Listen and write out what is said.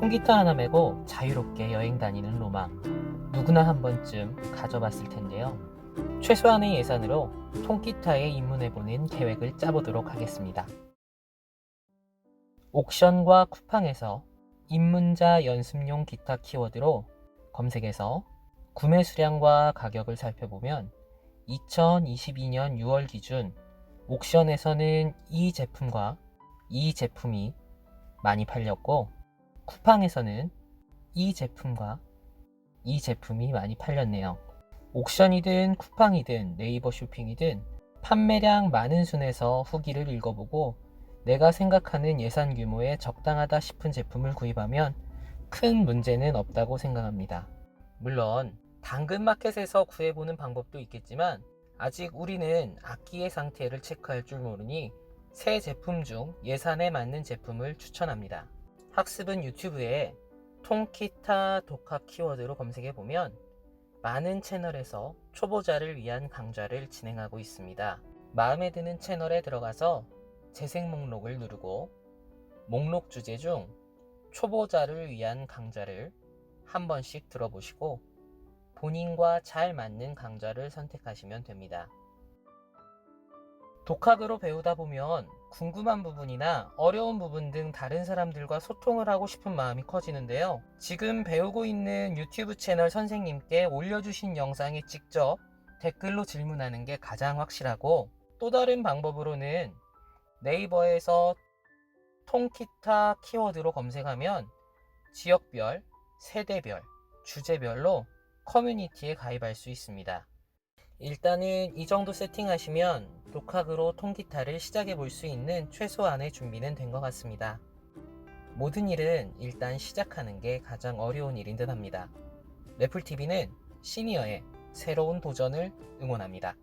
통기타 하나 메고 자유롭게 여행 다니는 로망. 누구나 한 번쯤 가져봤을 텐데요. 최소한의 예산으로 통기타에 입문해보는 계획을 짜보도록 하겠습니다. 옥션과 쿠팡에서 입문자 연습용 기타 키워드로 검색해서 구매 수량과 가격을 살펴보면 2022년 6월 기준 옥션에서는 이 제품과 이 제품이 많이 팔렸고 쿠팡에서는 이 제품과 이 제품이 많이 팔렸네요. 옥션이든 쿠팡이든 네이버 쇼핑이든 판매량 많은 순에서 후기를 읽어보고 내가 생각하는 예산 규모에 적당하다 싶은 제품을 구입하면 큰 문제는 없다고 생각합니다. 물론 당근마켓에서 구해보는 방법도 있겠지만 아직 우리는 악기의 상태를 체크할 줄 모르니 새 제품 중 예산에 맞는 제품을 추천합니다. 학습은 유튜브에 통기타 독학 키워드로 검색해 보면 많은 채널에서 초보자를 위한 강좌를 진행하고 있습니다. 마음에 드는 채널에 들어가서 재생 목록을 누르고 목록 주제 중 초보자를 위한 강좌를 한 번씩 들어보시고 본인과 잘 맞는 강좌를 선택하시면 됩니다. 독학으로 배우다 보면 궁금한 부분이나 어려운 부분 등 다른 사람들과 소통을 하고 싶은 마음이 커지는데요. 지금 배우고 있는 유튜브 채널 선생님께 올려주신 영상에 직접 댓글로 질문하는 게 가장 확실하고 또 다른 방법으로는 네이버에서 통기타 키워드로 검색하면 지역별, 세대별, 주제별로 커뮤니티에 가입할 수 있습니다. 일단은 이 정도 세팅하시면 독학으로 통기타를 시작해 볼 수 있는 최소한의 준비는 된 것 같습니다. 모든 일은 일단 시작하는 게 가장 어려운 일인 듯 합니다. 래플TV는 시니어의 새로운 도전을 응원합니다.